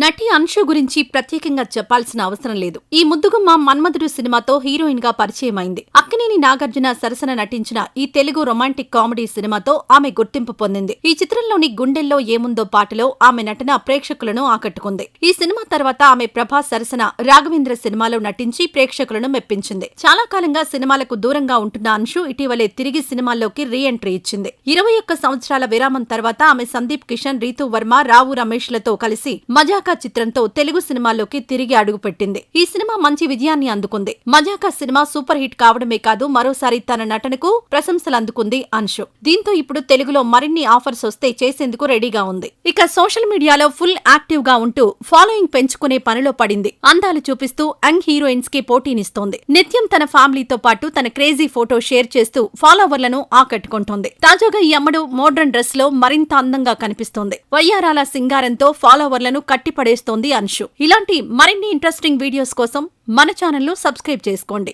నటి అన్షు గురించి ప్రత్యేకంగా చెప్పాల్సిన అవసరం లేదు. ఈ ముద్దుగుమ్మ మన్మధుడు సినిమాతో హీరోయిన్గా పరిచయం అయింది నందిని నాగార్జున సరసన నటించిన ఈ తెలుగు రొమాంటిక్ కామెడీ సినిమాతో ఆమె గుర్తింపు పొందింది. ఈ చిత్రంలోని గుండెల్లో ఏముందో పాటలో ఆమె నటన ప్రేక్షకులను ఆకట్టుకుంది. ఈ సినిమా తర్వాత ఆమె ప్రభాస్ సరసన రాఘవేంద్ర సినిమాలో నటించి ప్రేక్షకులను మెప్పించింది. చాలా కాలంగా సినిమాలకు దూరంగా ఉంటున్న అన్షు ఇటీవలే తిరిగి సినిమాల్లోకి రీ ఎంట్రీ ఇచ్చింది. ఇరవై ఒక్క సంవత్సరాల విరామం తర్వాత ఆమె సందీప్ కిషన్ రీతు వర్మ రావు రమేష్లతో కలిసి మజాకా చిత్రంతో తెలుగు సినిమాల్లోకి తిరిగి అడుగుపెట్టింది. ఈ సినిమా మంచి విజయాన్ని అందుకుంది. మజాకా సినిమా సూపర్ హిట్ కావడమే కాదు మరోసారి తన నటనకు ప్రశంసలు అందుకుంది అన్షు దీంతో ఇప్పుడు తెలుగులో మరిన్ని ఆఫర్స్ వస్తే చేసేందుకు రెడీగా ఉంది. ఇక సోషల్ మీడియాలో ఫుల్ యాక్టివ్గా ఉంటూ ఫాలోయింగ్ పెంచుకునే పనిలో పడింది. అందాలు చూపిస్తూ యంగ్ హీరోయిన్స్కి పోటీనిస్తోంది. నిత్యం తన ఫ్యామిలీతో పాటు తన క్రేజీ ఫోటో షేర్ చేస్తూ ఫాలోవర్లను ఆకట్టుకుంటోంది. తాజాగా ఈ అమ్మడు మోడ్రన్ డ్రెస్లో మరింత అందంగా కనిపిస్తోంది. వయ్యారాల సింగారంతో ఫాలోవర్లను కట్టిపడేస్తోంది అన్షు ఇలాంటి మరిన్ని ఇంట్రెస్టింగ్ వీడియోస్ కోసం మన ఛానల్ను సబ్స్క్రైబ్ చేసుకోండి.